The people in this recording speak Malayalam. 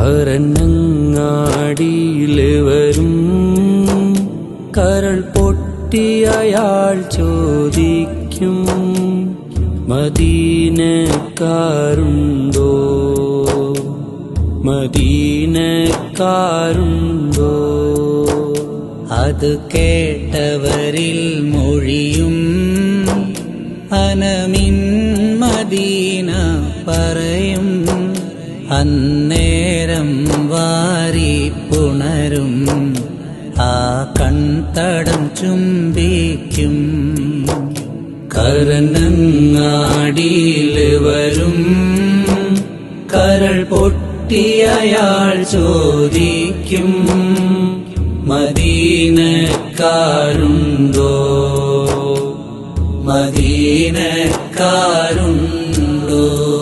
കരന്നങ്ങാടിയിൽ വരും കരൾ പൊട്ടിയയാൾ ചോദിക്കും മദീനക്കാരുണ്ടോ? മദീനക്കാരുണ്ടോ? അത് കേട്ടവരിൽ മൊഴിയും അനമിൻ മദീന പറയും അന്നേരം വാരി പുണരും ആ കൺതടം ചുംബിക്കും. കരണങ്ങാടിയിൽ വരും കരൾ പൊട്ടിയയാൾ ചോദിക്കും മദീനക്കാരുണ്ടോ? മദീനക്കാരുണ്ടോ?